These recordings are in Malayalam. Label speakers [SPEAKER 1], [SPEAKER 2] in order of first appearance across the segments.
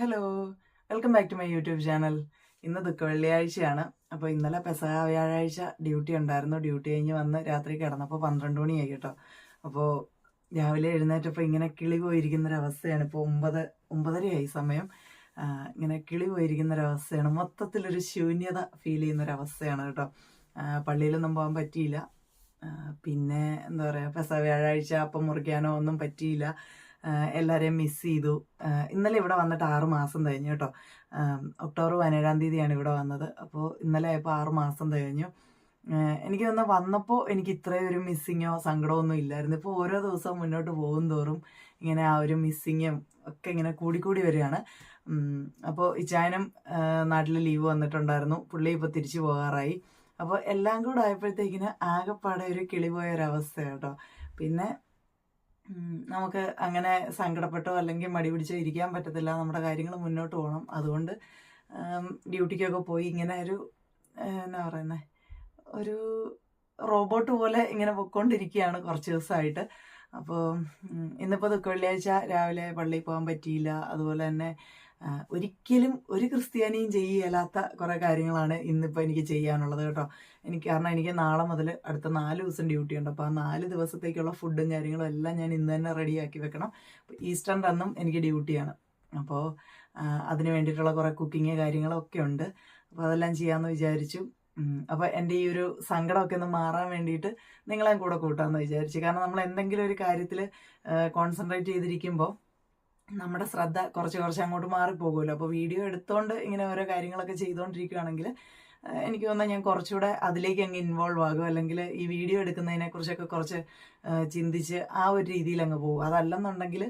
[SPEAKER 1] Hello welcome back to my YouTube channel ഇന്ന് ദുഃഖ വെള്ളിയാഴ്ചയാണ്. അപ്പോൾ ഇന്നലെ പെസഹ വ്യാഴാഴ്ച ഡ്യൂട്ടി ഉണ്ടായിരുന്നു. ഡ്യൂട്ടി കഴിഞ്ഞ് വന്ന് രാത്രി കിടന്നപ്പോൾ പന്ത്രണ്ട് മണിയായി കേട്ടോ. അപ്പോൾ രാവിലെ എഴുന്നേറ്റപ്പോൾ ഇങ്ങനെ കിളി പോയിരിക്കുന്നൊരവസ്ഥയാണ്. ഇപ്പോൾ ഒമ്പത് ഒമ്പതരയായി സമയം. ഇങ്ങനെ കിളി പോയിരിക്കുന്നൊരവസ്ഥയാണ്. മൊത്തത്തിലൊരു ശൂന്യത ഫീൽ ചെയ്യുന്നൊരവസ്ഥയാണ് കേട്ടോ. പള്ളിയിലൊന്നും പോകാൻ പറ്റിയില്ല. പിന്നെ എന്താ പറയുക പെസഹ വ്യാഴാഴ്ച അപ്പം മുറിക്കാനോ ഒന്നും പറ്റിയില്ല. എല്ലാവരെയും മിസ് ചെയ്തു. ഇന്നലെ ഇവിടെ വന്നിട്ട് ആറ് മാസം കഴിഞ്ഞു കേട്ടോ. ഒക്ടോബർ പതിനേഴാം തീയതിയാണ് ഇവിടെ വന്നത്. അപ്പോൾ ഇന്നലെ ആയപ്പോൾ ആറ് മാസം കഴിഞ്ഞു. എനിക്ക് തന്നെ വന്നപ്പോൾ എനിക്ക് ഇത്രയും ഒരു മിസ്സിങ്ങോ സങ്കടമോ ഒന്നും ഇല്ലായിരുന്നു. ഇപ്പോൾ ഓരോ ദിവസവും മുന്നോട്ട് പോകും തോറും ഇങ്ങനെ ആ ഒരു മിസ്സിങ്ങും ഒക്കെ ഇങ്ങനെ കൂടിക്കൂടി വരികയാണ്. അപ്പോൾ ഇച്ചായനും നാട്ടിൽ ലീവ് വന്നിട്ടുണ്ടായിരുന്നു. പുള്ളി ഇപ്പോൾ തിരിച്ചു പോകാറായി. അപ്പോൾ എല്ലാം കൂടെ ആയപ്പോഴത്തേക്കിന് ആകെപ്പാടെ ഒരു കിളി പോയ കേട്ടോ. പിന്നെ നമുക്ക് അങ്ങനെ സങ്കടപ്പെട്ടോ അല്ലെങ്കിൽ മടി പിടിച്ചോ ഇരിക്കാൻ പറ്റത്തില്ല. നമ്മുടെ കാര്യങ്ങൾ മുന്നോട്ട് പോകണം. അതുകൊണ്ട് ഡ്യൂട്ടിക്കൊക്കെ പോയി ഇങ്ങനെ ഒരു എന്നാ പറയുന്നത് ഒരു റോബോട്ട് പോലെ ഇങ്ങനെ പൊയ്ക്കൊണ്ടിരിക്കുകയാണ് കുറച്ച് ദിവസമായിട്ട്. അപ്പോൾ ഇന്നിപ്പോൾ ദുഃഖ വെള്ളിയാഴ്ച രാവിലെ പള്ളിയിൽ പോകാൻ പറ്റിയില്ല. അതുപോലെ തന്നെ ഒരിക്കലും ഒരു ക്രിസ്ത്യാനിയും ചെയ്യലാത്ത കുറേ കാര്യങ്ങളാണ് ഇന്നിപ്പോൾ എനിക്ക് ചെയ്യാനുള്ളത് കേട്ടോ. എനിക്ക് കാരണം എനിക്ക് നാളെ മുതൽ അടുത്ത നാല് ദിവസം ഡ്യൂട്ടി ഉണ്ട്. അപ്പോൾ ആ നാല് ദിവസത്തേക്കുള്ള ഫുഡും കാര്യങ്ങളും എല്ലാം ഞാൻ ഇന്ന് തന്നെ റെഡിയാക്കി വെക്കണം. ഈസ്റ്റർ അന്നും എനിക്ക് ഡ്യൂട്ടിയാണ് അപ്പോൾ അതിന് വേണ്ടിയിട്ടുള്ള കുറേ കുക്കിങ് കാര്യങ്ങളൊക്കെ ഉണ്ട്. അപ്പോൾ അതെല്ലാം ചെയ്യാമെന്ന് വിചാരിച്ചു. അപ്പോൾ എന്റെ ഈ ഒരു സങ്കടമൊക്കെ ഒന്ന് മാറാൻ വേണ്ടിയിട്ട് നിങ്ങളെ കൂടെ കൂട്ടാമെന്ന് വിചാരിച്ചു. കാരണം നമ്മൾ എന്തെങ്കിലും ഒരു കാര്യത്തിൽ കോൺസെൻട്രേറ്റ് ചെയ്തിരിക്കുമ്പോൾ നമ്മുടെ ശ്രദ്ധ കുറച്ച് കുറച്ച് അങ്ങോട്ട് മാറിപ്പോകുമല്ലോ. അപ്പോൾ വീഡിയോ എടുത്തുകൊണ്ട് ഇങ്ങനെ ഓരോ കാര്യങ്ങളൊക്കെ ചെയ്തുകൊണ്ടിരിക്കുകയാണെങ്കിൽ എനിക്ക് തോന്നുന്നത് ഞാൻ കുറച്ചുകൂടെ അതിലേക്ക് അങ്ങ് ഇൻവോൾവ് ആകും. അല്ലെങ്കിൽ ഈ വീഡിയോ എടുക്കുന്നതിനെ കുറിച്ചൊക്കെ കുറച്ച് ചിന്തിച്ച് ആ ഒരു രീതിയിൽ അങ്ങ് പോകും. അതല്ലെന്നുണ്ടെങ്കിൽ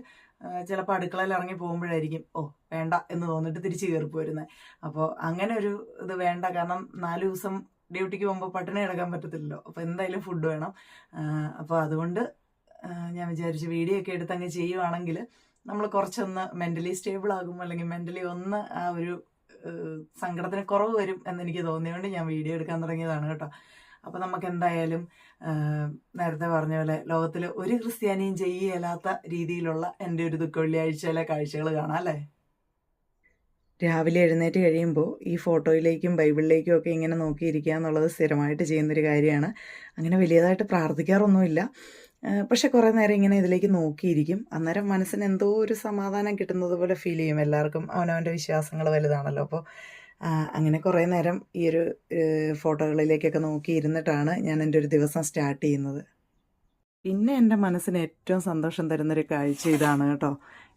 [SPEAKER 1] ചിലപ്പോൾ അടുക്കളയിൽ ഇറങ്ങി പോകുമ്പോഴായിരിക്കും ഓ വേണ്ട എന്ന് തോന്നിട്ട് തിരിച്ച് കയറി വരുന്നത് അപ്പോൾ അങ്ങനെ ഒരു ഇത് വേണ്ട. കാരണം നാല് ദിവസം ഡ്യൂട്ടിക്ക് പോകുമ്പോൾ പട്ടിണി കിടക്കാൻ പറ്റത്തില്ലല്ലോ. അപ്പോൾ എന്തായാലും ഫുഡ് വേണം. അപ്പോൾ അതുകൊണ്ട് ഞാൻ വിചാരിച്ചു വീഡിയോ ഒക്കെ എടുത്ത് അങ്ങ് ചെയ്യുവാണെങ്കിൽ നമ്മൾ കുറച്ചൊന്ന് മെന്റലി സ്റ്റേബിൾ ആകും അല്ലെങ്കിൽ മെന്റലി ഒന്ന് ആ ഒരു സങ്കടത്തിന് കുറവ് വരും എന്നെനിക്ക് തോന്നിയതുകൊണ്ട് ഞാൻ വീഡിയോ എടുക്കാൻ തുടങ്ങിയതാണ് കേട്ടോ. അപ്പോൾ നമുക്ക് എന്തായാലും നേരത്തെ പറഞ്ഞ പോലെ ലോകത്തിൽ ഒരു ക്രിസ്ത്യാനിയും ചെയ്യലാത്ത രീതിയിലുള്ള എന്റെ ഒരു ദുഃഖ വെള്ളിയാഴ്ചയിലെ കാഴ്ചകൾ കാണാം അല്ലേ? രാവിലെ എഴുന്നേറ്റ് കഴിയുമ്പോൾ ഈ ഫോട്ടോയിലേക്കും ബൈബിളിലേക്കും ഒക്കെ ഇങ്ങനെ നോക്കിയിരിക്കുക എന്നുള്ളത് സ്ഥിരമായിട്ട് ചെയ്യുന്നൊരു കാര്യമാണ്. അങ്ങനെ വലിയതായിട്ട് പ്രാർത്ഥിക്കാറൊന്നുമില്ല. പക്ഷെ കുറേ നേരം ഇങ്ങനെ ഇതിലേക്ക് നോക്കിയിരിക്കും. അന്നേരം മനസ്സിന് എന്തോ ഒരു സമാധാനം കിട്ടുന്നത് പോലെ ഫീൽ ചെയ്യും. എല്ലാവർക്കും അവനവന്റെ വിശ്വാസങ്ങൾ വലുതാണല്ലോ. അപ്പോൾ അങ്ങനെ കുറേ നേരം ഈ ഒരു ഫോട്ടോകളിലേക്കൊക്കെ നോക്കിയിരുന്നിട്ടാണ് ഞാൻ എന്റെ ഒരു ദിവസം സ്റ്റാർട്ട് ചെയ്യുന്നത്. പിന്നെ എന്റെ മനസ്സിന് ഏറ്റവും സന്തോഷം തരുന്നൊരു കാഴ്ച ഇതാണ് കേട്ടോ.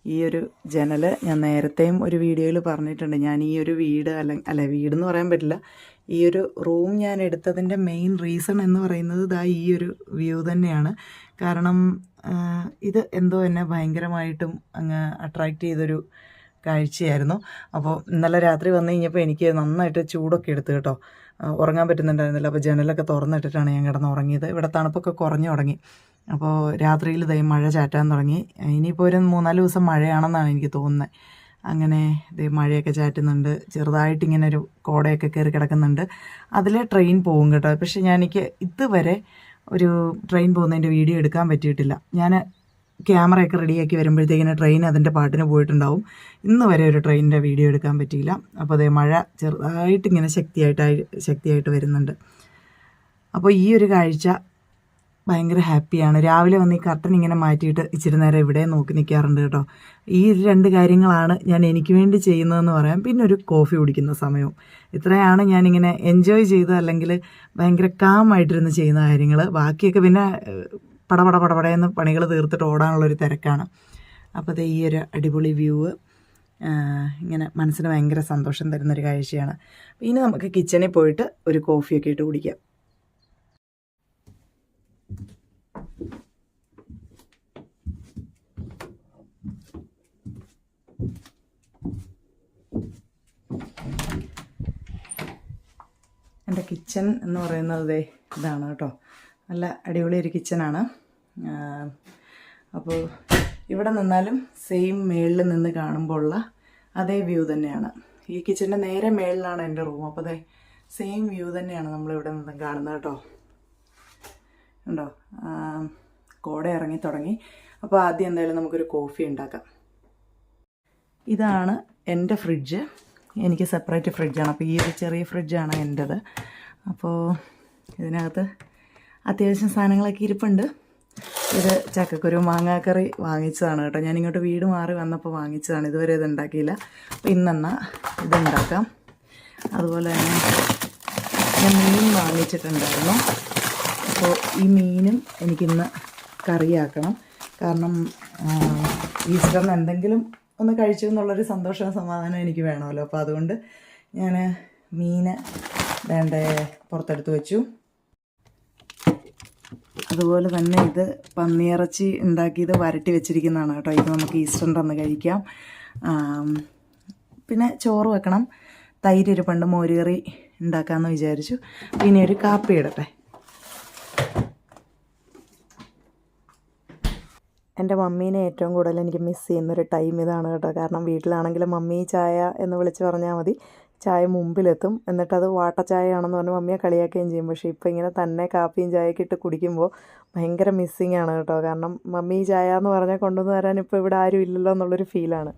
[SPEAKER 1] ഈ ഒരു ജനൽ ഞാൻ നേരത്തെയും ഒരു വീഡിയോയിൽ പറഞ്ഞിട്ടുണ്ട്. ഞാൻ ഈ ഒരു വീട് അല്ല അല്ല വീടെന്ന് പറയാൻ പറ്റില്ല. ഈ ഒരു റൂം ഞാൻ എടുത്തതിന്റെ മെയിൻ റീസൺ എന്ന് പറയുന്നത് ഇതാ ഈ ഒരു വ്യൂ തന്നെയാണ്. കാരണം ഇത് എന്തോ എന്നെ ഭയങ്കരമായിട്ടും അങ്ങ് അട്രാക്റ്റ് ചെയ്തൊരു കാഴ്ചയായിരുന്നു. അപ്പോൾ ഇന്നലെ രാത്രി വന്നു കഴിഞ്ഞപ്പോൾ എനിക്ക് നന്നായിട്ട് ചൂടൊക്കെ എടുത്തു കേട്ടോ. ഉറങ്ങാൻ പറ്റുന്നുണ്ടായിരുന്നില്ല. അപ്പോൾ ജനലൊക്കെ തുറന്നിട്ടിട്ടാണ് ഞാൻ കിടന്ന് ഉറങ്ങിയത് ഇവിടെ തണുപ്പൊക്കെ കുറഞ്ഞു തുടങ്ങി. അപ്പോൾ രാത്രിയിൽ ദൈ മഴ ചാറ്റാൻ തുടങ്ങി. ഇനിയിപ്പോൾ ഒരു മൂന്നാൽ ദിവസം മഴയാണെന്നാണ് എനിക്ക് തോന്നുന്നത് അങ്ങനെ ദേ മഴയൊക്കെ ചാറ്റുന്നുണ്ട്. ചെറുതായിട്ട് ഇങ്ങനെ ഒരു കോടയൊക്കെ കയറി കിടക്കുന്നുണ്ട്. അതിൽ ട്രെയിൻ പോകും കേട്ടോ. പക്ഷേ ഞാൻ എനിക്ക് ഇതുവരെ ഒരു ട്രെയിൻ പോകുന്നതിന്റെ വീഡിയോ എടുക്കാൻ പറ്റിയിട്ടില്ല. ഞാൻ ക്യാമറയൊക്കെ റെഡിയാക്കി വരുമ്പോഴത്തേക്കിന് ട്രെയിൻ അതിന്റെ പാട്ടിന് പോയിട്ടുണ്ടാവും. ഇന്ന് വരെ ഒരു ട്രെയിനിന്റെ വീഡിയോ എടുക്കാൻ പറ്റിയില്ല. അപ്പോൾ അതേ മഴ ചെറുതായിട്ട് ഇങ്ങനെ ശക്തിയായിട്ട് ശക്തിയായിട്ട് വരുന്നുണ്ട്. അപ്പോൾ ഈ ഒരു കാഴ്ച ഭയങ്കര ഹാപ്പിയാണ് രാവിലെ വന്ന് ഈ കർട്ടൻ ഇങ്ങനെ മാറ്റിയിട്ട് ഇച്ചിരി നേരം ഇവിടെ നോക്കി നിൽക്കാറുണ്ട് കേട്ടോ. ഈ രണ്ട് കാര്യങ്ങളാണ് ഞാൻ എനിക്ക് വേണ്ടി ചെയ്യുന്നതെന്ന് പറയാം. പിന്നെ ഒരു കോഫി കുടിക്കുന്ന സമയവും. ഇത്രയാണ് ഞാനിങ്ങനെ എൻജോയ് ചെയ്ത് അല്ലെങ്കിൽ ഭയങ്കര കാമായിട്ടിരുന്ന് ചെയ്യുന്ന കാര്യങ്ങൾ ബാക്കിയൊക്കെ പിന്നെ പടപട പടപടയെന്ന് പണികൾ തീർത്തിട്ട് ഓടാനുള്ളൊരു തിരക്കാണ്. അപ്പോൾ ഈ ഒരു അടിപൊളി വ്യൂ ഇങ്ങനെ മനസ്സിന് ഭയങ്കര സന്തോഷം തരുന്നൊരു കാഴ്ചയാണ്. ഇനി നമുക്ക് കിച്ചണിൽ പോയിട്ട് ഒരു കോഫിയൊക്കെ ഇട്ട് കുടിക്കാം. എന്റെ കിച്ചൺ എന്ന് പറയുന്നത് ഇതാണ് കേട്ടോ. നല്ല അടിപൊളി ഒരു കിച്ചണാണ്. അപ്പോൾ ഇവിടെ നിന്നാലും സെയിം മേളിൽ നിന്ന് കാണുമ്പോൾ ഉള്ള അതേ വ്യൂ തന്നെയാണ്. ഈ കിച്ചന്റെ നേരെ മേളിലാണ് എന്റെ റൂം അപ്പോൾ അതെ സെയിം വ്യൂ തന്നെയാണ് നമ്മളിവിടെ നിന്ന് കാണുന്നത് കേട്ടോ. ഉണ്ടോ? കോട ഇറങ്ങി തുടങ്ങി. അപ്പോൾ ആദ്യം എന്തായാലും നമുക്കൊരു കോഫി ഉണ്ടാക്കാം. ഇതാണ് എന്റെ ഫ്രിഡ്ജ് എനിക്ക് സെപ്പറേറ്റ് ഫ്രിഡ്ജാണ് അപ്പോൾ ഈ ഒരു ചെറിയ ഫ്രിഡ്ജാണ് എന്റെത്. അപ്പോൾ ഇതിനകത്ത് അത്യാവശ്യം സാധനങ്ങളൊക്കെ ഇരിപ്പുണ്ട്. ഇത് ചക്കക്കുരു മാങ്ങാക്കറി വാങ്ങിച്ചതാണ് കേട്ടോ. ഞാൻ ഇങ്ങോട്ട് വീട് മാറി വന്നപ്പോൾ വാങ്ങിച്ചതാണ്. ഇതുവരെ ഇത് ഉണ്ടാക്കിയില്ല. അപ്പോൾ ഇന്നെന്നാ ഇതുണ്ടാക്കാം അതുപോലെ തന്നെ ഞാൻ മീൻ വാങ്ങിച്ചിട്ടുണ്ടായിരുന്നു. അപ്പോൾ ഈ മീനും എനിക്കിന്ന് കറിയാക്കണം. കാരണം ഈസ്റ്ററിന് എന്തെങ്കിലും ഒന്ന് കഴിച്ചു എന്നുള്ളൊരു സന്തോഷവും സമാധാനം എനിക്ക് വേണമല്ലോ. അപ്പോൾ അതുകൊണ്ട് ഞാൻ മീൻ വേണ്ട പുറത്തെടുത്ത് വെച്ചു. അതുപോലെ തന്നെ ഇത് പന്നിയിറച്ചി ഉണ്ടാക്കിയത് വരട്ടി വെച്ചിരിക്കുന്നതാണ് കേട്ടോ. ഇത് നമുക്ക് ഈസ്റ്ററിന്റെ അന്ന് കഴിക്കാം. പിന്നെ ചോറ് വെക്കണം. തൈര് ഒരു പണ്ട് മോരുകറി ഉണ്ടാക്കാമെന്ന് വിചാരിച്ചു. പിന്നെ ഒരു കാപ്പി ഇടട്ടെ. എന്റെ മമ്മീനെ ഏറ്റവും കൂടുതൽ എനിക്ക് മിസ് ചെയ്യുന്നൊരു ടൈം ഇതാണ് കേട്ടോ. കാരണം വീട്ടിലാണെങ്കിലും മമ്മി ചായ എന്ന് വിളിച്ച് പറഞ്ഞാൽ മതി. ചായ മുമ്പിലെത്തും. എന്നിട്ടത് വാട്ട ചായയാണെന്ന് പറഞ്ഞ് മമ്മിയെ കളിയാക്കുകയും ചെയ്യും. പക്ഷേ ഇപ്പോൾ ഇങ്ങനെ തന്നെ കാപ്പിയും ചായയൊക്കെ ഇട്ട് കുടിക്കുമ്പോൾ ഭയങ്കര മിസ്സിങ് ആണ് കേട്ടോ. കാരണം മമ്മി ചായ എന്ന് പറഞ്ഞാൽ കൊണ്ടുവന്ന് തരാൻ ഇപ്പോൾ ഇവിടെ ആരും ഇല്ലല്ലോ എന്നുള്ളൊരു ഫീലാണ്.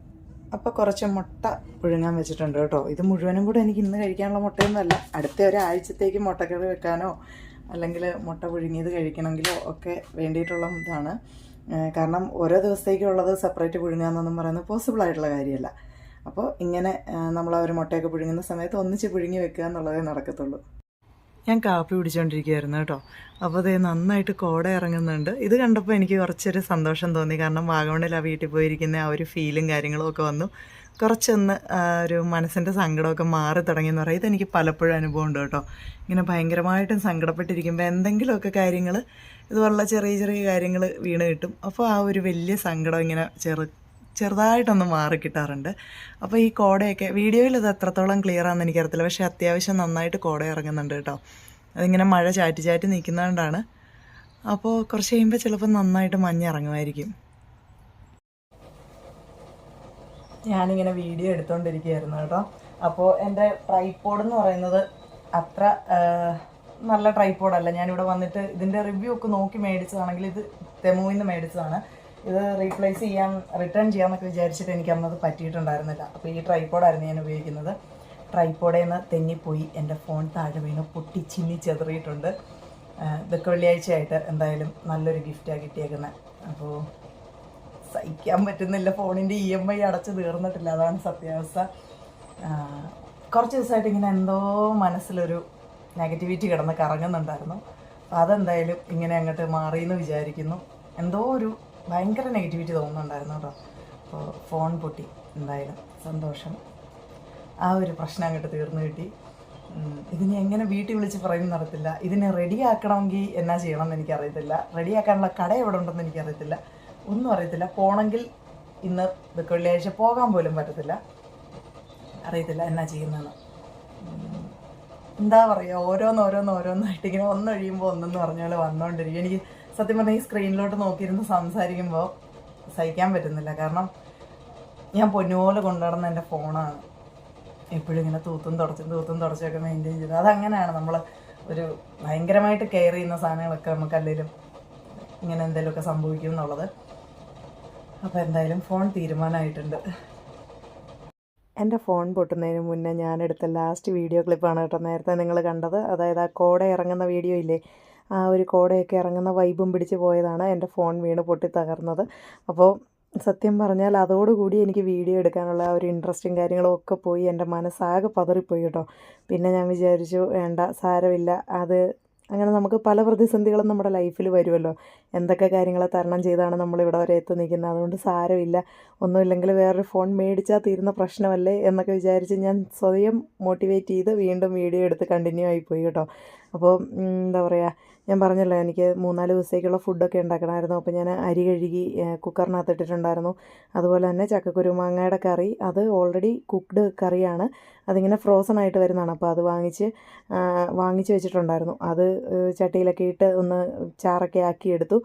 [SPEAKER 1] അപ്പോൾ കുറച്ച് മുട്ട പുഴുങ്ങാൻ വെച്ചിട്ടുണ്ട് കേട്ടോ. ഇത് മുഴുവനും കൂടെ എനിക്ക് ഇന്ന് കഴിക്കാനുള്ള മുട്ടയൊന്നുമല്ല അടുത്ത ഒരാഴ്ചത്തേക്ക് മുട്ടക്കറി വെക്കാനോ അല്ലെങ്കിൽ മുട്ട പുഴുങ്ങിയത് കഴിക്കണമെങ്കിലോ ഒക്കെ വേണ്ടിയിട്ടുള്ള ഇതാണ്. കാരണം ഓരോ ദിവസത്തേക്കുള്ളത് സെപ്പറേറ്റ് പുഴുങ്ങാന്നൊന്നും പറയുന്നത് പോസിബിൾ ആയിട്ടുള്ള കാര്യമല്ല. അപ്പോൾ ഇങ്ങനെ നമ്മൾ ആ ഒരു മുട്ടയൊക്കെ പുഴുങ്ങുന്ന സമയത്ത് ഒന്നിച്ച് പുഴുങ്ങി വെക്കുക എന്നുള്ളതേ നടക്കത്തുള്ളൂ. ഞാൻ കാപ്പി പിടിച്ചുകൊണ്ടിരിക്കുകയായിരുന്നു കേട്ടോ. അപ്പോൾ അതേ നന്നായിട്ട് കോട ഇറങ്ങുന്നുണ്ട്. ഇത് കണ്ടപ്പോൾ എനിക്ക് കുറച്ചൊരു സന്തോഷം തോന്നി. കാരണം വാഗമണിൽ ആ വീട്ടിൽ പോയിരിക്കുന്ന ആ ഒരു ഫീലും കാര്യങ്ങളും ഒക്കെ വന്നു. കുറച്ചൊന്ന് ഒരു മനസ്സിന്റെ സങ്കടമൊക്കെ മാറി തുടങ്ങിയെന്ന് പറയും. ഇതെനിക്ക് പലപ്പോഴും അനുഭവം ഉണ്ട് കേട്ടോ. ഇങ്ങനെ ഭയങ്കരമായിട്ടും സങ്കടപ്പെട്ടിരിക്കുമ്പോൾ എന്തെങ്കിലുമൊക്കെ കാര്യങ്ങൾ ഇതുപോലുള്ള ചെറിയ ചെറിയ കാര്യങ്ങൾ വീണ് കിട്ടും. അപ്പോൾ ആ ഒരു വലിയ സങ്കടം ഇങ്ങനെ ചെറു ചെറുതായിട്ടൊന്ന് മാറി കിട്ടാറുണ്ട്. അപ്പോൾ ഈ കോടയൊക്കെ വീഡിയോയിൽ ഇത് എത്രത്തോളം ക്ലിയർ ആണെന്ന് എനിക്കറിയത്തില്ല. പക്ഷേ അത്യാവശ്യം നന്നായിട്ട് കോട ഇറങ്ങുന്നുണ്ട് കേട്ടോ. അതിങ്ങനെ മഴ ചാറ്റി ചാറ്റി നിൽക്കുന്നതുകൊണ്ടാണ്. അപ്പോൾ കുറച്ച് കഴിയുമ്പോൾ ചിലപ്പോൾ നന്നായിട്ട് മഞ്ഞ് ഇറങ്ങുമായിരിക്കും. ഞാനിങ്ങനെ വീഡിയോ എടുത്തുകൊണ്ടിരിക്കുകയായിരുന്നു കേട്ടോ. അപ്പോൾ എന്റെ ട്രൈപ്പോഡ് എന്ന് പറയുന്നത് അത്ര നല്ല ട്രൈപ്പോഡല്ല ഞാനിവിടെ വന്നിട്ട് ഇതിന്റെ റിവ്യൂ ഒക്കെ നോക്കി മേടിച്ചതാണെങ്കിൽ ഇത് തെമുവിൽ നിന്ന് മേടിച്ചതാണ്. ഇത് റീപ്ലേസ് ചെയ്യാൻ റിട്ടേൺ ചെയ്യാമെന്നൊക്കെ വിചാരിച്ചിട്ട് എനിക്ക് അന്നത് പറ്റിയിട്ടുണ്ടായിരുന്നില്ല. അപ്പോൾ ഈ ട്രൈപ്പോഡായിരുന്നു ഞാൻ ഉപയോഗിക്കുന്നത്. ട്രൈപ്പോഡിൽ നിന്ന് തെന്നിപ്പോയി. എന്റെ ഫോൺ താഴെ വീണ് പൊട്ടി ചിന്നി ചെതറിയിട്ടുണ്ട് ഇതൊക്കെ വെള്ളിയാഴ്ചയായിട്ട് എന്തായാലും നല്ലൊരു ഗിഫ്റ്റാണ് കിട്ടിയേക്കുന്നത് അപ്പോൾ സഹിക്കാൻ പറ്റുന്നില്ല. ഫോണിന്റെ ഇ എം ഐ അടച്ച് തീർന്നിട്ടില്ല. അതാണ് സത്യാവസ്ഥ. കുറച്ച് ദിവസമായിട്ട് ഇങ്ങനെ എന്തോ മനസ്സിലൊരു നെഗറ്റിവിറ്റി കിടന്ന് കറങ്ങുന്നുണ്ടായിരുന്നു. അപ്പോൾ അതെന്തായാലും ഇങ്ങനെ അങ്ങോട്ട് മാറിയെന്ന് വിചാരിക്കുന്നു. എന്തോ ഒരു ഭയങ്കര നെഗറ്റിവിറ്റി തോന്നുന്നുണ്ടായിരുന്നു കേട്ടോ. അപ്പോൾ ഫോൺ പൊട്ടി എന്തായാലും സന്തോഷം. ആ ഒരു പ്രശ്നം അങ്ങോട്ട് തീർന്നു കിട്ടി. ഇതിനെ എങ്ങനെ വീട്ടിൽ വിളിച്ച് പറയും നടത്തില്ല ഇതിനെ റെഡിയാക്കണമെങ്കിൽ എന്നാ ചെയ്യണമെന്ന് എനിക്കറിയത്തില്ല. റെഡിയാക്കാനുള്ള കട എവിടെ ഉണ്ടെന്ന് എനിക്കറിയത്തില്ല. ഒന്നും അറിയത്തില്ല. പോണെങ്കിൽ ഇന്ന് വെള്ളിയാഴ്ച പോകാൻ പോലും പറ്റത്തില്ല. അറിയത്തില്ല എന്നാ ചെയ്യുന്നതെന്ന്. എന്താ പറയുക? ഓരോന്ന് ഓരോന്ന് ഓരോന്നായിട്ട് ഇങ്ങനെ ഒന്നൊഴിയുമ്പോൾ ഒന്നെന്ന് പറഞ്ഞ പോലെ വന്നുകൊണ്ടിരിക്കും എനിക്ക് സത്യം പറഞ്ഞാൽ ഈ സ്ക്രീനിലോട്ട് നോക്കിയിരുന്ന് സംസാരിക്കുമ്പോൾ സഹിക്കാൻ പറ്റുന്നില്ല. കാരണം ഞാൻ പൊന്നുപോലെ കൊണ്ടുനടന്ന എന്റെ ഫോണാണ് എപ്പോഴും ഇങ്ങനെ തൂത്തും തുടച്ചും തൂത്തും തുടച്ചൊക്കെ മെയിന്റെയിൻ ചെയ്ത്. അതങ്ങനെയാണ് നമ്മൾ ഒരു ഭയങ്കരമായിട്ട് കെയർ ചെയ്യുന്ന സാധനങ്ങളൊക്കെ നമുക്ക് അല്ലെങ്കിലും ഇങ്ങനെ എന്തെങ്കിലുമൊക്കെ സംഭവിക്കും എന്നുള്ളത്. അപ്പോൾ എന്തായാലും ഫോൺ തീരുമാനമായിട്ടുണ്ട്. എന്റെ ഫോൺ പൊട്ടുന്നതിന് മുന്നേ ഞാനെടുത്ത ലാസ്റ്റ് വീഡിയോ ക്ലിപ്പാണ് കേട്ടോ. നേരത്തെ നിങ്ങൾ കണ്ടത്. അതായത് ആ കോടെ ഇറങ്ങുന്ന വീഡിയോ ഇല്ലേ? ആ ഒരു കോടയൊക്കെ ഇറങ്ങുന്ന വൈബും പിടിച്ച് പോയതാണ്. എന്റെ ഫോൺ വീണ് പൊട്ടി തകർന്നത്. അപ്പോൾ സത്യം പറഞ്ഞാൽ അതോടുകൂടി എനിക്ക് വീഡിയോ എടുക്കാനുള്ള ഒരു ഇൻട്രസ്റ്റും കാര്യങ്ങളും ഒക്കെ പോയി. എന്റെ മനസ്സാകെ പതറിപ്പോയി കേട്ടോ. പിന്നെ ഞാൻ വിചാരിച്ചു വേണ്ട സാരമില്ല. അത് അങ്ങനെ നമുക്ക് പല പ്രതിസന്ധികളും നമ്മുടെ ലൈഫിൽ വരുമല്ലോ. എന്തൊക്കെ കാര്യങ്ങളെ തരണം ചെയ്താണ് നമ്മളിവിടെ വരെ എത്തി നിൽക്കുന്നത്? അതുകൊണ്ട് സാരമില്ല. ഒന്നുമില്ലെങ്കിൽ വേറൊരു ഫോൺ മേടിച്ചാൽ തീരുന്ന പ്രശ്നമല്ലേ? എന്നൊക്കെ വിചാരിച്ച് ഞാൻ സ്വയം മോട്ടിവേറ്റ് ചെയ്ത് വീണ്ടും വീഡിയോ എടുത്ത് കണ്ടിന്യൂ ആയിപ്പോയി കേട്ടോ. അപ്പോൾ എന്താ പറയുക ഞാൻ പറഞ്ഞല്ലോ എനിക്ക് മൂന്നാൽ ദിവസത്തേക്കുള്ള ഫുഡൊക്കെ ഉണ്ടാക്കണമായിരുന്നു. അപ്പോൾ ഞാൻ അരി കഴുകി കുക്കറിനകത്ത് ഇട്ടിട്ടുണ്ടായിരുന്നു. അതുപോലെ തന്നെ ചക്കക്കുരു മാങ്ങയുടെ കറി. അത് ഓൾറെഡി കുക്ക്ഡ് കറിയാണ്. അതിങ്ങനെ ഫ്രോസൺ ആയിട്ട് വരുന്നതാണ്. അപ്പോൾ അത് വാങ്ങിച്ച് വാങ്ങിച്ച് വെച്ചിട്ടുണ്ടായിരുന്നു. അത് ചട്ടിയിലൊക്കെ ഇട്ട് ഒന്ന് ചാറൊക്കെ ആക്കിയെടുത്തു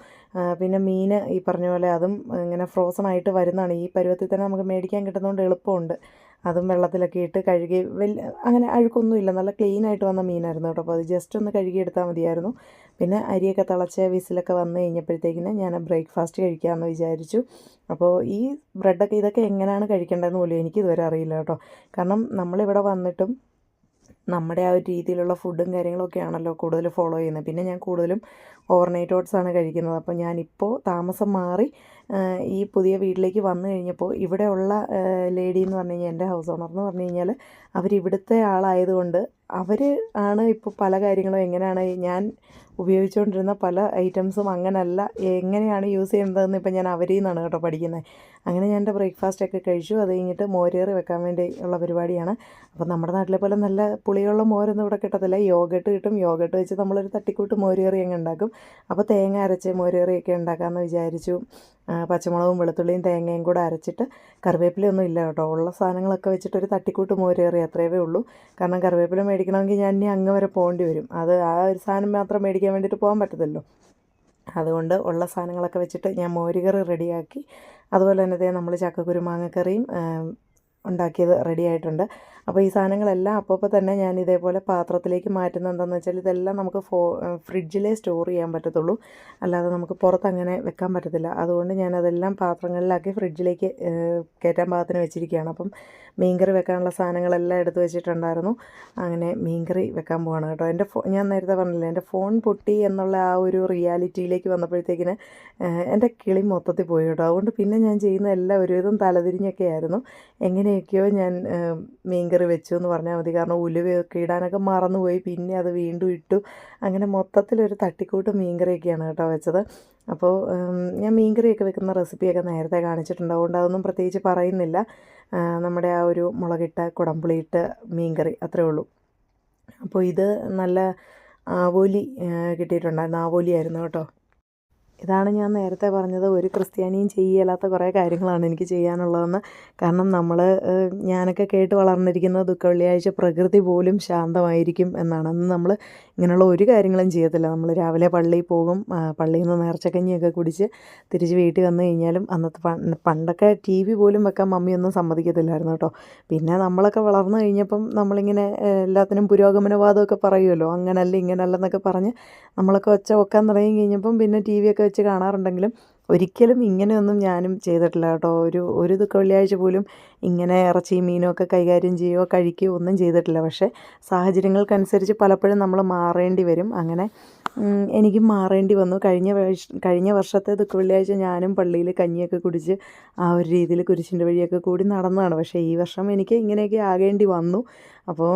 [SPEAKER 1] പിന്നെ മീൻ ഈ പറഞ്ഞ പോലെ അതും ഇങ്ങനെ ഫ്രോസൺ ആയിട്ട് വരുന്നതാണ്. ഈ പരുവത്തിൽ തന്നെ നമുക്ക് മേടിക്കാൻ കിട്ടുന്നതുകൊണ്ട് എളുപ്പമുണ്ട്.
[SPEAKER 2] അതും വെള്ളത്തിലൊക്കെ ഇട്ട് കഴുകി വലിയ അങ്ങനെ അഴുക്കൊന്നുമില്ല നല്ല ക്ലീൻ ആയിട്ട് വന്ന മീനായിരുന്നു കേട്ടോ. അപ്പോൾ അത് ജസ്റ്റ് ഒന്ന് കഴുകി എടുത്താൽ മതിയായിരുന്നു. പിന്നെ അരിയൊക്കെ തിളച്ച വിസിലൊക്കെ വന്നു കഴിഞ്ഞപ്പോഴത്തേക്കിന് ഞാൻ ബ്രേക്ക്ഫാസ്റ്റ് കഴിക്കാമെന്ന് വിചാരിച്ചു. അപ്പോൾ ഈ ബ്രെഡൊക്കെ ഇതൊക്കെ എങ്ങനെയാണ് കഴിക്കേണ്ടതെന്ന് പോലും എനിക്ക് ഇതുവരെ അറിയില്ല കേട്ടോ. കാരണം നമ്മളിവിടെ വന്നിട്ടും നമ്മുടെ ആ ഒരു രീതിയിലുള്ള ഫുഡും കാര്യങ്ങളൊക്കെ ആണല്ലോ കൂടുതൽ ഫോളോ ചെയ്യുന്നത്. പിന്നെ ഞാൻ കൂടുതലും ഓവർനൈറ്റ് ഓട്സ് ആണ് കഴിക്കുന്നത്. അപ്പോൾ ഞാനിപ്പോൾ താമസം മാറി ഈ പുതിയ വീട്ടിലേക്ക് വന്നു കഴിഞ്ഞപ്പോൾ ഇവിടെയുള്ള ലേഡി എന്ന് പറഞ്ഞു കഴിഞ്ഞാൽ എന്റെ ഹൗസ് ഓണർ എന്ന് പറഞ്ഞു കഴിഞ്ഞാൽ അവരിവിടുത്തെ ആളായതുകൊണ്ട് അവർ ആണ് ഇപ്പോൾ പല കാര്യങ്ങളും എങ്ങനെയാണ് ഞാൻ ഉപയോഗിച്ചുകൊണ്ടിരുന്ന പല ഐറ്റംസും അങ്ങനല്ല എങ്ങനെയാണ് യൂസ് ചെയ്യുന്നതെന്ന് ഇപ്പം ഞാൻ അവരിൽ നിന്നാണ് കേട്ടോ പഠിക്കുന്നത്. അങ്ങനെ ഞാൻ എന്റെ ബ്രേക്ക്ഫാസ്റ്റൊക്കെ കഴിച്ചു അത് കഴിഞ്ഞിട്ട് മോരേറി വെക്കാൻ വേണ്ടി ഉള്ള പരിപാടിയാണ്. അപ്പോൾ നമ്മുടെ നാട്ടിലെ പോലെ നല്ല പുളിയുള്ള മോരൊന്നും ഇവിടെ കിട്ടത്തില്ല. യോഗട്ട് കിട്ടും. യോഗട്ട് വെച്ച് നമ്മളൊരു തട്ടിക്കൂട്ട് മോരേറി അങ്ങ് ഉണ്ടാക്കും. അപ്പോൾ തേങ്ങ അരച്ച് മോരേറിയൊക്കെ ഉണ്ടാക്കാമെന്ന് വിചാരിച്ചു. പച്ചമുളകും വെളുത്തുള്ളിയും തേങ്ങയും കൂടെ അരച്ചിട്ട് കറിവേപ്പിലയൊന്നും ഇല്ല കേട്ടോ. ഉള്ള സാധനങ്ങളൊക്കെ വെച്ചിട്ട് ഒരു തട്ടിക്കൂട്ട് മോരേറി അത്രയേ ഉള്ളൂ. കാരണം കറിവേപ്പില മേടിക്കണമെങ്കിൽ ഞാൻ ഇനി അങ്ങ് വരെ പോകേണ്ടി വരും. അത് ആ ഒരു സാധനം മാത്രം മേടിക്കാൻ വേണ്ടിയിട്ട് പോകാൻ പറ്റത്തില്ലല്ലോ. അതുകൊണ്ട് ഉള്ള സാധനങ്ങളൊക്കെ വെച്ചിട്ട് ഞാൻ മോരുകറി റെഡിയാക്കി. അതുപോലെ തന്നെ നമ്മൾ ചക്കക്കുരു മാങ്ങക്കറിയും ആ, ഉണ്ടാക്കിയത് റെഡി ആയിട്ടുണ്ട് അപ്പോൾ ഈ സാധനങ്ങളെല്ലാം അപ്പോൾ തന്നെ ഞാൻ ഇതേപോലെ പാത്രത്തിലേക്ക് മാറ്റുന്നത് എന്താണെന്ന് വെച്ചാൽ ഇതെല്ലാം നമുക്ക് ഫോ ഫ്രിഡ്ജിലേ സ്റ്റോർ ചെയ്യാൻ പറ്റത്തുള്ളൂ. അല്ലാതെ നമുക്ക് പുറത്ത് അങ്ങനെ വെക്കാൻ പറ്റത്തില്ല. അതുകൊണ്ട് ഞാൻ അതെല്ലാം പാത്രങ്ങളിലാക്കി ഫ്രിഡ്ജിലേക്ക് കയറ്റാൻ പാകത്തിന് വെച്ചിരിക്കുകയാണ്. അപ്പം മീൻകറി വെക്കാനുള്ള സാധനങ്ങളെല്ലാം എടുത്ത് വെച്ചിട്ടുണ്ടായിരുന്നു. അങ്ങനെ മീൻകറി വെക്കാൻ പോവാണ് കേട്ടോ. എന്റെ ഫോ ഞാൻ നേരത്തെ പറഞ്ഞില്ലേ എന്റെ ഫോൺ പൊട്ടി എന്നുള്ള ആ ഒരു റിയാലിറ്റിയിലേക്ക് വന്നപ്പോഴത്തേക്കിന് എന്റെ കിളി മൊത്തത്തിൽ പോയി കേട്ടോ. അതുകൊണ്ട് പിന്നെ ഞാൻ ചെയ്യുന്ന എല്ലാം ഒരുവിധം തലതിരിഞ്ഞൊക്കെ ആയിരുന്നു എങ്ങനെയൊക്കെയോ ഞാൻ ഏഹ്, മീൻകറി വെച്ചു എന്ന് പറഞ്ഞാൽ മതി. കാരണം ഉലുവയൊക്കെ ഇടാനൊക്കെ മറന്നുപോയി. പിന്നെ അത് വീണ്ടും ഇട്ടു. അങ്ങനെ മൊത്തത്തിലൊരു തട്ടിക്കൂട്ട് മീൻകറിയൊക്കെയാണ് കേട്ടോ വെച്ചത്. അപ്പോൾ ഞാൻ മീൻകറിയൊക്കെ വെക്കുന്ന റെസിപ്പിയൊക്കെ നേരത്തെ കാണിച്ചിട്ടുണ്ട്. അതുകൊണ്ട് അതൊന്നും പ്രത്യേകിച്ച് പറയുന്നില്ല. നമ്മുടെ ആ ഒരു മുളകിട്ട കുടംപുളിയിട്ട് മീൻകറി അത്രേ ഉള്ളൂ. അപ്പോൾ ഇത് നല്ല ആവോലി കിട്ടിയിട്ടുണ്ടായിരുന്നു. ആവോലിയായിരുന്നു കേട്ടോ. ഇതാണ് ഞാൻ നേരത്തെ പറഞ്ഞത് ഒരു ക്രിസ്ത്യാനിയും ചെയ്യലാത്ത കുറേ കാര്യങ്ങളാണ് എനിക്ക് ചെയ്യാനുള്ളതെന്ന്. കാരണം നമ്മൾ ഞാനൊക്കെ കേട്ട് വളർന്നിരിക്കുന്നത് ദുഃഖ വെള്ളിയാഴ്ച പ്രകൃതി പോലും ശാന്തമായിരിക്കും എന്നാണ്. അന്ന് നമ്മൾ ഇങ്ങനെയുള്ള ഒരു കാര്യങ്ങളും ചെയ്യത്തില്ല. നമ്മൾ രാവിലെ പള്ളിയിൽ പോകും പള്ളിയിൽ നിന്ന് നേർച്ചക്കഞ്ഞിയൊക്കെ കുടിച്ച് തിരിച്ച് വീട്ടിൽ വന്നു കഴിഞ്ഞാലും അന്നത്തെ പണ്ടൊക്കെ ടി വി പോലും വെക്കാൻ മമ്മിയൊന്നും സമ്മതിക്കത്തില്ലായിരുന്നു കേട്ടോ. പിന്നെ നമ്മളൊക്കെ വളർന്നു കഴിഞ്ഞപ്പം നമ്മളിങ്ങനെ എല്ലാത്തിനും പുരോഗമനവാദമൊക്കെ പറയുമല്ലോ. അങ്ങനല്ല ഇങ്ങനല്ലെന്നൊക്കെ പറഞ്ഞ് നമ്മളൊക്കെ ഒച്ച വെക്കാൻ തുടങ്ങി കഴിഞ്ഞപ്പം പിന്നെ ടി വിയൊക്കെ വെച്ച് കാണാറുണ്ടെങ്കിലും ഒരിക്കലും ഇങ്ങനെയൊന്നും ഞാനും ചെയ്തിട്ടില്ല കേട്ടോ. ഒരു ഒരു വെള്ളിയാഴ്ച പോലും ഇങ്ങനെ ഇറച്ചിയും മീനും ഒക്കെ കൈകാര്യം ചെയ്യുകയോ കഴിക്കുകയോ ഒന്നും ചെയ്തിട്ടില്ല. പക്ഷേ സാഹചര്യങ്ങൾക്കനുസരിച്ച് പലപ്പോഴും നമ്മൾ മാറേണ്ടി വരും. അങ്ങനെ എനിക്കും മാറേണ്ടി വന്നു. കഴിഞ്ഞ കഴിഞ്ഞ വർഷത്തെ ദുഃഖ വെള്ളിയാഴ്ച ഞാനും പള്ളിയിൽ കഞ്ഞിയൊക്കെ കുടിച്ച് ആ ഒരു രീതിയിൽ കുരിശിന്റെ വഴിയൊക്കെ കൂടി നടന്നതാണ്. പക്ഷേ ഈ വർഷം എനിക്ക് ഇങ്ങനെയൊക്കെ ആകേണ്ടി വന്നു. അപ്പോൾ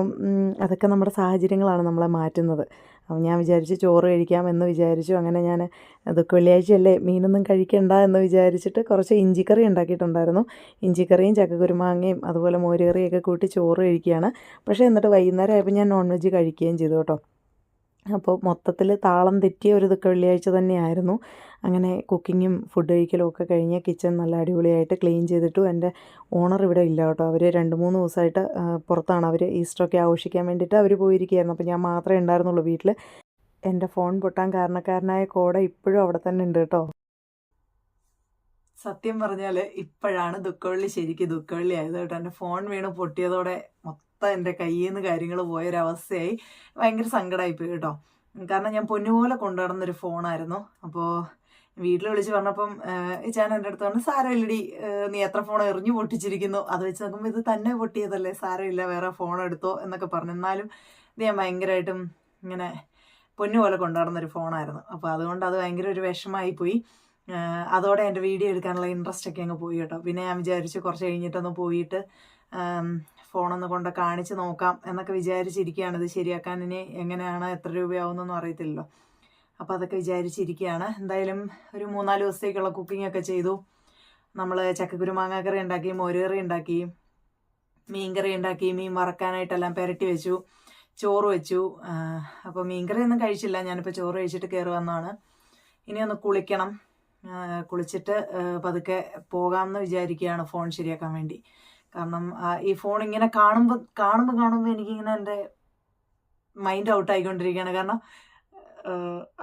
[SPEAKER 2] അതൊക്കെ നമ്മുടെ സാഹചര്യങ്ങളാണ് നമ്മളെ മാറ്റുന്നത്. അപ്പം ഞാൻ വിചാരിച്ചു ചോറ് കഴിക്കാം എന്ന് വിചാരിച്ചു. അങ്ങനെ ഞാൻ ദുഃഖ വെള്ളിയാഴ്ചയല്ലേ മീനൊന്നും കഴിക്കണ്ട എന്ന് വിചാരിച്ചിട്ട് കുറച്ച് ഇഞ്ചിക്കറി ഉണ്ടാക്കിയിട്ടുണ്ടായിരുന്നു. ഇഞ്ചിക്കറിയും ചക്കക്കുരുമാങ്ങയും അതുപോലെ മോരുകറിയൊക്കെ കൂട്ടി ചോറ് കഴിക്കുകയാണ്. പക്ഷേ എന്നിട്ട് വൈകുന്നേരം ആയപ്പോൾ ഞാൻ നോൺ വെജ് കഴിക്കുകയും ചെയ്തു കേട്ടോ. അപ്പോൾ മൊത്തത്തിൽ താളം തെറ്റിയ ഒരു വെള്ളിയാഴ്ച തന്നെയായിരുന്നു. അങ്ങനെ കുക്കിങ്ങും ഫുഡ് കഴിക്കലും ഒക്കെ കഴിഞ്ഞ് കിച്ചൺ നല്ല അടിപൊളിയായിട്ട് ക്ലീൻ ചെയ്തിട്ടു. എന്റെ ഓണർ ഇവിടെ ഇല്ല കേട്ടോ. അവർ രണ്ട് മൂന്ന് ദിവസമായിട്ട് പുറത്താണ്. അവർ ഈസ്റ്ററൊക്കെ ആഘോഷിക്കാൻ വേണ്ടിയിട്ട് അവർ പോയിരിക്കുകയായിരുന്നു. അപ്പോൾ ഞാൻ മാത്രമേ ഉണ്ടായിരുന്നുള്ളൂ വീട്ടിൽ. എന്റെ ഫോൺ പൊട്ടാൻ കാരണക്കാരനായ കോട ഇപ്പോഴും അവിടെ തന്നെ ഉണ്ട് കേട്ടോ.
[SPEAKER 1] സത്യം പറഞ്ഞാൽ ഇപ്പോഴാണ് ദുഃഖവെള്ളി ശരിക്കും ദുഃഖവെള്ളി ആയത് കേട്ടോ. എന്റെ ഫോൺ വീണ് പൊട്ടിയതോടെ മൊത്തം എന്റെ കയ്യിൽ നിന്ന് കാര്യങ്ങൾ പോയൊരവസ്ഥയായി. ഭയങ്കര സങ്കടമായിപ്പോയി കേട്ടോ. കാരണം ഞാൻ പൊന്നുപോലെ കൊണ്ടുനടന്നൊരു ഫോണായിരുന്നു. അപ്പോൾ വീട്ടിൽ വിളിച്ച് പറഞ്ഞപ്പം ഞാൻ എന്റെ അടുത്ത് പറഞ്ഞു സാരമില്ലടി നീ എത്ര ഫോൺ എറിഞ്ഞു പൊട്ടിച്ചിരിക്കുന്നു? അത് വെച്ച് നോക്കുമ്പോൾ ഇത് തന്നെ പൊട്ടിയതല്ലേ? സാരമില്ല വേറെ ഫോൺ എടുത്തോ? എന്നൊക്കെ പറഞ്ഞു. എന്നാലും ഇത് ഞാൻ ഭയങ്കരമായിട്ടും ഇങ്ങനെ പൊന്നുപോലെ കൊണ്ടുനടന്നൊരു ഫോണായിരുന്നു. അപ്പോൾ അതുകൊണ്ട് അത് ഭയങ്കര ഒരു വിഷമായി പോയി അതോടെ എന്റെ വീഡിയോ എടുക്കാനുള്ള ഇൻട്രസ്റ്റ് ഒക്കെ അങ്ങ് പോയി കേട്ടോ. പിന്നെ ഞാൻ വിചാരിച്ചു കുറച്ച് കഴിഞ്ഞിട്ടൊന്ന് പോയിട്ട് ഫോണൊന്ന് കൊണ്ട് കാണിച്ച് നോക്കാം എന്നൊക്കെ വിചാരിച്ചിരിക്കുകയാണ്. ഇത് ശരിയാക്കാൻ ഇനി എങ്ങനെയാണ് എത്ര രൂപയാവുന്നൊന്നും അറിയത്തില്ലല്ലോ. അപ്പോൾ അതൊക്കെ വിചാരിച്ചിരിക്കുകയാണ്. എന്തായാലും ഒരു മൂന്നാൽ ദിവസത്തേക്കുള്ള കുക്കിംഗ് ഒക്കെ ചെയ്തു. നമ്മൾ ചക്കക്കുരു മാങ്ങാക്കറി ഉണ്ടാക്കി മോരുകറി ഉണ്ടാക്കി മീൻകറി ഉണ്ടാക്കി മീൻ വറക്കാനായിട്ടെല്ലാം പെരട്ടി വെച്ചു ചോറ് വെച്ചു. അപ്പോൾ മീൻകറി ഒന്നും കഴിച്ചില്ല. ഞാനിപ്പോൾ ചോറ് കഴിച്ചിട്ട് കയറി വന്നതാണ്. ഇനി ഒന്ന് കുളിക്കണം. കുളിച്ചിട്ട് പതുക്കെ പോകാമെന്ന് വിചാരിക്കുകയാണ് ഫോൺ ശരിയാക്കാൻ വേണ്ടി. കാരണം ഈ ഫോൺ ഇങ്ങനെ കാണുമ്പോൾ കാണുമ്പോൾ കാണുമ്പോൾ എനിക്കിങ്ങനെ എന്റെ മൈൻഡ് ഔട്ട് ആയിക്കൊണ്ടിരിക്കുകയാണ്. കാരണം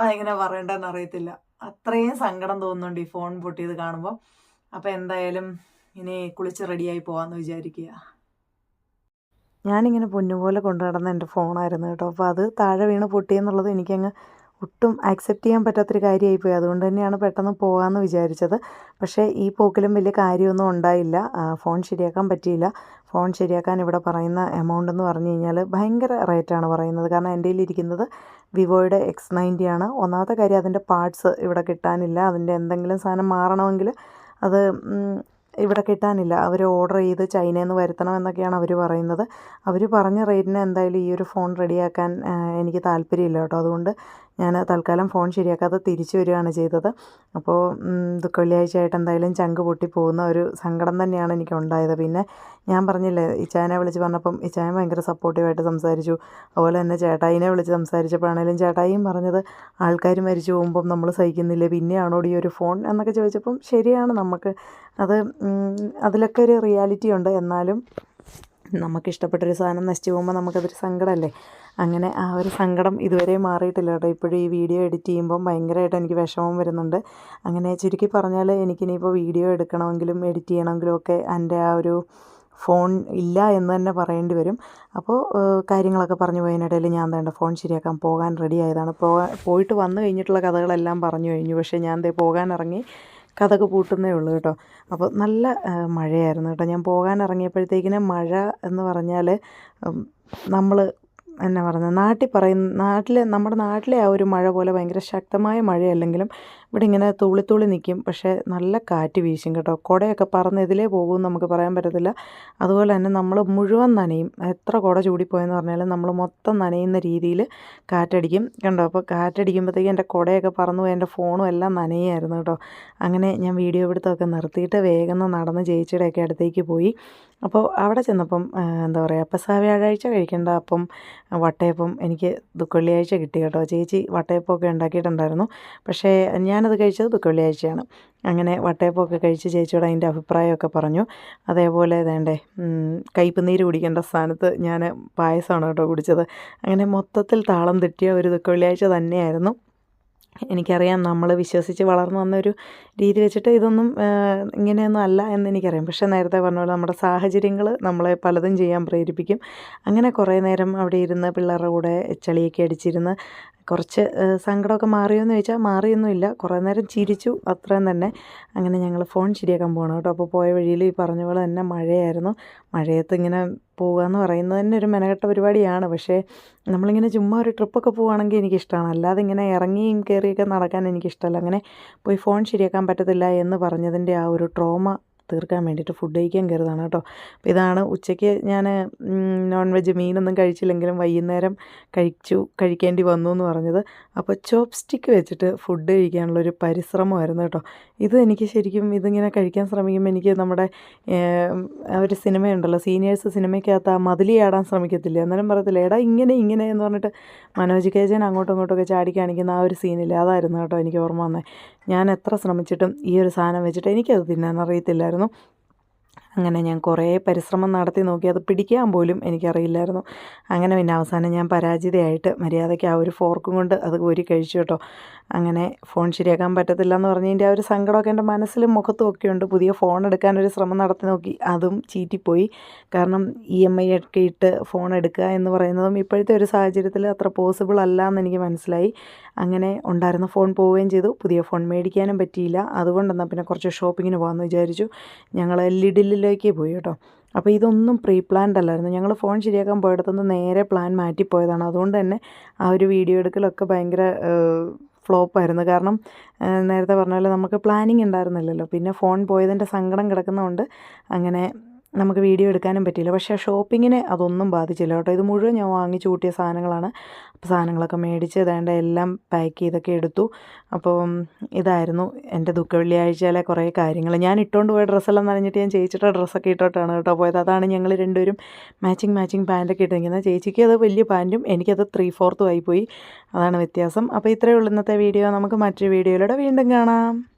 [SPEAKER 1] അതെങ്ങനെ പറയണ്ടെന്ന് അറിയത്തില്ല. അത്രയും സങ്കടം തോന്നുന്നുണ്ട് ഈ ഫോൺ പൊട്ടിയത് കാണുമ്പോൾ അപ്പോൾ എന്തായാലും ഇനി കുളിച്ച് റെഡിയായി പോകാമെന്ന് വിചാരിക്കുക.
[SPEAKER 2] ഞാനിങ്ങനെ പൊന്നുപോലെ കൊണ്ടു നടന്ന എന്റെ ഫോണായിരുന്നു കേട്ടോ. അപ്പോൾ അത് താഴെ വീണ് പൊട്ടിയെന്നുള്ളത് എനിക്കങ്ങ് ഒട്ടും ആക്സെപ്റ്റ് ചെയ്യാൻ പറ്റാത്തൊരു കാര്യമായി പോയി. അതുകൊണ്ട് തന്നെയാണ് പെട്ടെന്ന് പോകാമെന്ന് വിചാരിച്ചത്. പക്ഷേ ഈ പോക്കിലും വലിയ കാര്യമൊന്നും ഉണ്ടായില്ല. ഫോൺ ശരിയാക്കാൻ പറ്റിയില്ല. ഫോൺ ശരിയാക്കാൻ ഇവിടെ പറയുന്ന എമൗണ്ട് എന്ന് പറഞ്ഞു കഴിഞ്ഞാൽ ഭയങ്കര റേറ്റാണ് പറയുന്നത്. കാരണം എന്റെ ഇരിക്കുന്നത് വിവോയുടെ എക്സ് നയന്റി ആണ്. ഒന്നാമത്തെ കാര്യം അതിന്റെ പാർട്സ് ഇവിടെ കിട്ടാനില്ല. അതിന്റെ എന്തെങ്കിലും സാധനം മാറണമെങ്കിൽ അത് ഇവിടെ കിട്ടാനില്ല. അവർ ഓർഡർ ചെയ്ത് ചൈനയിൽ നിന്ന് വരുത്തണം എന്നൊക്കെയാണ് അവർ പറയുന്നത്. അവർ പറഞ്ഞ റേറ്റിന് എന്തായാലും ഈ ഒരു ഫോൺ റെഡിയാക്കാൻ എനിക്ക് താല്പര്യമില്ല കേട്ടോ. അതുകൊണ്ട് ഞാൻ തൽക്കാലം ഫോൺ ശരിയാക്കാതെ തിരിച്ചു വരികയാണ് ചെയ്തത്. അപ്പോൾ ദുഃഖ വെള്ളിയാഴ്ചയായിട്ട് എന്തായാലും ചങ്ക് പൊട്ടി പോകുന്ന ഒരു സങ്കടം തന്നെയാണ് എനിക്ക് ഉണ്ടായത് പിന്നെ ഞാൻ പറഞ്ഞില്ലേ ഇച്ചായനെ വിളിച്ച് പറഞ്ഞപ്പം ഇച്ചായൻ ഭയങ്കര സപ്പോർട്ടീവായിട്ട് സംസാരിച്ചു. അതുപോലെ തന്നെ ചേട്ടായിനെ വിളിച്ച് സംസാരിച്ചപ്പോഴാണേലും ചേട്ടായിയും പറഞ്ഞത് ആൾക്കാർ മരിച്ചു പോകുമ്പം നമ്മൾ സഹിക്കുന്നില്ലേ? പിന്നെയാണോ ഈ ഒരു ഫോൺ? എന്നൊക്കെ ചോദിച്ചപ്പം ശരിയാണ് നമുക്ക്. അത് അതിലൊക്കെ ഒരു റിയാലിറ്റി ഉണ്ട്. എന്നാലും നമുക്ക് ഇഷ്ടപ്പെട്ടൊരു സാധനം നശിച്ചു പോകുമ്പോൾ നമുക്കതൊരു സങ്കടമല്ലേ? അങ്ങനെ ആ ഒരു സങ്കടം ഇതുവരെ മാറിയിട്ടില്ല കേട്ടോ. ഇപ്പോഴും ഈ വീഡിയോ എഡിറ്റ് ചെയ്യുമ്പം ഭയങ്കരമായിട്ട് എനിക്ക് വിഷമം വരുന്നുണ്ട്. അങ്ങനെ ചുരുക്കി പറഞ്ഞാൽ എനിക്കിനിയിപ്പോൾ വീഡിയോ എടുക്കണമെങ്കിലും എഡിറ്റ് ചെയ്യണമെങ്കിലും ഒക്കെ എന്റെ ആ ഒരു ഫോൺ ഇല്ല എന്ന് തന്നെ പറയേണ്ടി വരും. അപ്പോൾ കാര്യങ്ങളൊക്കെ പറഞ്ഞു പോയതിനിടയിൽ ഞാൻ വേണ്ട ഫോൺ ശരിയാക്കാൻ പോകാൻ റെഡി ആയതാണ്. പോയിട്ട് വന്നു കഴിഞ്ഞിട്ടുള്ള കഥകളെല്ലാം പറഞ്ഞു കഴിഞ്ഞു. പക്ഷേ ഞാൻ ദേ പോകാൻ ഇറങ്ങി കഥക് പൂട്ടുന്നേ ഉള്ളൂ കേട്ടോ. അപ്പോൾ നല്ല മഴയായിരുന്നു കേട്ടോ. ഞാൻ പോകാൻ ഇറങ്ങിയപ്പോഴത്തേക്കിന് മഴ എന്ന് പറഞ്ഞാൽ നമ്മൾ എന്നാ പറയുന്നത് നാട്ടിൽ പറയുന്ന നാട്ടിലെ നമ്മുടെ നാട്ടിലെ ആ ഒരു മഴ പോലെ ഭയങ്കര ശക്തമായ മഴയല്ലെങ്കിലും ഇവിടെ ഇങ്ങനെ തുള്ളി നിൽക്കും പക്ഷേ നല്ല കാറ്റ് വീശും കേട്ടോ. കുടയൊക്കെ പറന്ന് ഇതിലേ പോകുമെന്ന് നമുക്ക് പറയാൻ പറ്റത്തില്ല. അതുപോലെ തന്നെ നമ്മൾ മുഴുവൻ നനയും. എത്ര കുട ചൂടിപ്പോയെന്ന് പറഞ്ഞാലും നമ്മൾ മൊത്തം നനയുന്ന രീതിയിൽ കാറ്റടിക്കും. കണ്ടോ? അപ്പോൾ കാറ്റടിക്കുമ്പോഴത്തേക്കും എന്റെ കുടയൊക്കെ പറന്നു പോയി. എന്റെ ഫോണും എല്ലാം നനയായിരുന്നു കേട്ടോ. അങ്ങനെ ഞാൻ വീഡിയോ പിടുത്തമൊക്കെ നിർത്തിയിട്ട് വേഗം നടന്ന് ജയിച്ചിടയൊക്കെ അടുത്തേക്ക് പോയി. അപ്പോൾ അവിടെ ചെന്നപ്പം എന്താ പറയുക അപ്പം വ്യാഴാഴ്ച കഴിക്കേണ്ട അപ്പം വട്ടയപ്പം എനിക്ക് ദുഃഖവെള്ളിയാഴ്ച കിട്ടി കേട്ടോ. ചേച്ചി വട്ടയപ്പമൊക്കെ ഉണ്ടാക്കിയിട്ടുണ്ടായിരുന്നു. പക്ഷേ ഞാനത് കഴിച്ചത് ദുഃഖവെള്ളിയാഴ്ചയാണ് അങ്ങനെ വട്ടയപ്പമൊക്കെ കഴിച്ച് ചേച്ചിയോട് അതിന്റെ അഭിപ്രായമൊക്കെ പറഞ്ഞു. അതേപോലെ വേണ്ടേ കയ്പ് നീര് കുടിക്കേണ്ട സ്ഥാനത്ത് ഞാൻ പായസമാണ് കേട്ടോ കുടിച്ചത്. അങ്ങനെ മൊത്തത്തിൽ താളം തെറ്റിയ ഒരു ദുഃഖവെള്ളിയാഴ്ച തന്നെയായിരുന്നു. എനിക്കറിയാം നമ്മൾ വിശ്വസിച്ച് വളർന്നു വന്ന ഒരു രീതി വെച്ചിട്ട് ഇതൊന്നും ഇങ്ങനെയൊന്നും അല്ല എന്ന് എനിക്കറിയാം. പക്ഷേ നേരത്തെ പറഞ്ഞ പോലെ നമ്മുടെ സാഹചര്യങ്ങൾ നമ്മളെ പലതും ചെയ്യാൻ പ്രേരിപ്പിക്കും. അങ്ങനെ കുറേ നേരം അവിടെ ഇരുന്ന് പിള്ളേരുടെ കൂടെ ചളിയൊക്കെ അടിച്ചിരുന്ന് കുറച്ച് സങ്കടമൊക്കെ മാറിയോ എന്ന് ചോദിച്ചാൽ മാറിയൊന്നുമില്ല. കുറേ നേരം ചിരിച്ചു അത്രയും തന്നെ. അങ്ങനെ ഞങ്ങൾ ഫോൺ ശരിയാക്കാൻ പോകണം കേട്ടോ. അപ്പോൾ പോയ വഴിയിൽ ഈ പറഞ്ഞ പോലെ തന്നെ മഴയായിരുന്നു. മഴയത്ത് ഇങ്ങനെ പോകുക എന്ന് പറയുന്നത് തന്നെ ഒരു മെനകെട്ട പരിപാടിയാണ്. പക്ഷേ നമ്മളിങ്ങനെ ചുമ്മാ ഒരു ട്രിപ്പൊക്കെ പോവുകയാണെങ്കിൽ എനിക്കിഷ്ടമാണ് അല്ലാതെ ഇങ്ങനെ ഇറങ്ങിയും കയറിയൊക്കെ നടക്കാൻ എനിക്കിഷ്ടമല്ല അങ്ങനെ പോയി ഫോൺ ശരിയാക്കാൻ പറ്റത്തില്ല എന്ന് പറഞ്ഞതിന്റെ ആ ഒരു ട്രോമ തീർക്കാൻ വേണ്ടിയിട്ട് ഫുഡ് കഴിക്കാൻ കയറുന്നതാണ് കേട്ടോ. അപ്പോൾ ഇതാണ് ഉച്ചയ്ക്ക് ഞാൻ നോൺ വെജ് മീനൊന്നും കഴിച്ചില്ലെങ്കിലും വൈകുന്നേരം കഴിച്ചു കഴിക്കേണ്ടി വന്നു എന്ന് പറഞ്ഞത്. അപ്പോൾ ചോപ്പ് സ്റ്റിക്ക് വെച്ചിട്ട് ഫുഡ് കഴിക്കാനുള്ളൊരു പരിശ്രമമായിരുന്നു കേട്ടോ. ഇത് എനിക്ക് ശരിക്കും ഇതിങ്ങനെ കഴിക്കാൻ ശ്രമിക്കുമ്പോൾ എനിക്ക് നമ്മുടെ ഒരു സിനിമയുണ്ടല്ലോ സീനിയേഴ്സ് സിനിമയ്ക്കകത്ത് ആ മതിലി ആടാൻ എന്നാലും പറയത്തില്ല എടാ ഇങ്ങനെ ഇങ്ങനെ എന്ന് പറഞ്ഞിട്ട് മനോജ് കേജൻ അങ്ങോട്ടും ഇങ്ങോട്ടൊക്കെ ചാടി കാണിക്കുന്ന ആ ഒരു സീനില്ല അതായിരുന്നു കേട്ടോ എനിക്ക് ഓർമ്മ വന്നത് ഞാൻ എത്ര ശ്രമിച്ചിട്ടും ഈ ഒരു സാധനം വെച്ചിട്ട് എനിക്കത് തിന്നാൻ അറിയത്തില്ലായിരുന്നു. അങ്ങനെ ഞാൻ കുറേ പരിശ്രമം നടത്തി നോക്കി അത് പിടിക്കാൻ പോലും എനിക്കറിയില്ലായിരുന്നു. അങ്ങനെ പിന്നെ അവസാനം ഞാൻ പരാജിതയായിട്ട് മര്യാദയ്ക്ക് ആ ഒരു ഫോർക്കും കൊണ്ട് അത് കോരി കഴിച്ചു കേട്ടോ. അങ്ങനെ ഫോൺ ശരിയാക്കാൻ പറ്റത്തില്ല എന്ന് പറഞ്ഞതിന്റെ ആ ഒരു സങ്കടമൊക്കെ എന്റെ മനസ്സിലും മുഖത്തും ഒക്കെ ഉണ്ട്. പുതിയ ഫോൺ എടുക്കാൻ ഒരു ശ്രമം നടത്തി നോക്കി അതും ചീറ്റിപ്പോയി. കാരണം ഇ എം ഐ ഒക്കെ ഇട്ട് ഫോൺ എടുക്കുക എന്ന് പറയുന്നതും ഇപ്പോഴത്തെ ഒരു സാഹചര്യത്തിൽ അത്ര പോസിബിൾ അല്ല എന്ന് എനിക്ക് മനസ്സിലായി. അങ്ങനെ ഉണ്ടായിരുന്ന ഫോൺ പോവുകയും ചെയ്തു. പുതിയ ഫോൺ മേടിക്കാനും പറ്റിയില്ല. അതുകൊണ്ടെന്നാൽ പിന്നെ കുറച്ച് ഷോപ്പിങ്ങിന് പോകാമെന്ന് വിചാരിച്ചു. ഞങ്ങൾ ലിഡിലേക്ക് പോയി കേട്ടോ. അപ്പോൾ ഇതൊന്നും പ്രീ പ്ലാൻഡ് അല്ലായിരുന്നു. ഞങ്ങൾ ഫോൺ ശരിയാക്കാൻ പോയിടത്തുനിന്ന് നേരെ പ്ലാൻ മാറ്റിപ്പോയതാണ്. അതുകൊണ്ട് തന്നെ ആ ഒരു വീഡിയോ എടുക്കലൊക്കെ ഭയങ്കര ഫ്ലോപ്പായിരുന്നു. കാരണം നേരത്തെ പറഞ്ഞ പോലെ നമുക്ക് പ്ലാനിങ് ഉണ്ടായിരുന്നില്ലല്ലോ. പിന്നെ ഫോൺ പോയതിന്റെ സങ്കടം കിടക്കുന്നതുകൊണ്ട് അങ്ങനെ നമുക്ക് വീഡിയോ എടുക്കാനും പറ്റിയില്ല. പക്ഷേ ഷോപ്പിങ്ങിനെ അതൊന്നും ബാധിച്ചില്ല കേട്ടോ. ഇത് മുഴുവൻ ഞാൻ വാങ്ങിച്ചു കൂട്ടിയ സാധനങ്ങളാണ്. അപ്പോൾ സാധനങ്ങളൊക്കെ മേടിച്ച് വേണ്ട എല്ലാം പാക്ക് ചെയ്തൊക്കെ എടുത്തു. അപ്പോൾ ഇതായിരുന്നു എന്റെ ദുഃഖ വെള്ളിയാഴ്ചയിലെ കുറേ കാര്യങ്ങൾ. ഞാൻ ഇട്ടുകൊണ്ട് പോയ ഡ്രസ്സെല്ലാം നനഞ്ഞിട്ട് ഞാൻ ചേച്ചിയുടെ ഡ്രസ്സൊക്കെ ഇട്ടോട്ടാണ് കേട്ടോ പോയത്. അതാണ് ഞങ്ങൾ രണ്ടുപേരും മാച്ചിങ് മാച്ചിങ് പാന്റൊക്കെ ഇട്ടിരിക്കുന്നത്. ചേച്ചിക്ക് അത് വലിയ പാന്റും എനിക്കത് ത്രീ ഫോർത്തും ആയിപ്പോയി അതാണ് വ്യത്യാസം. അപ്പോൾ ഇത്രയേ ഉള്ളൂ ഇന്നത്തെ വീഡിയോ. നമുക്ക് മറ്റൊരു വീഡിയോയിലൂടെ വീണ്ടും കാണാം.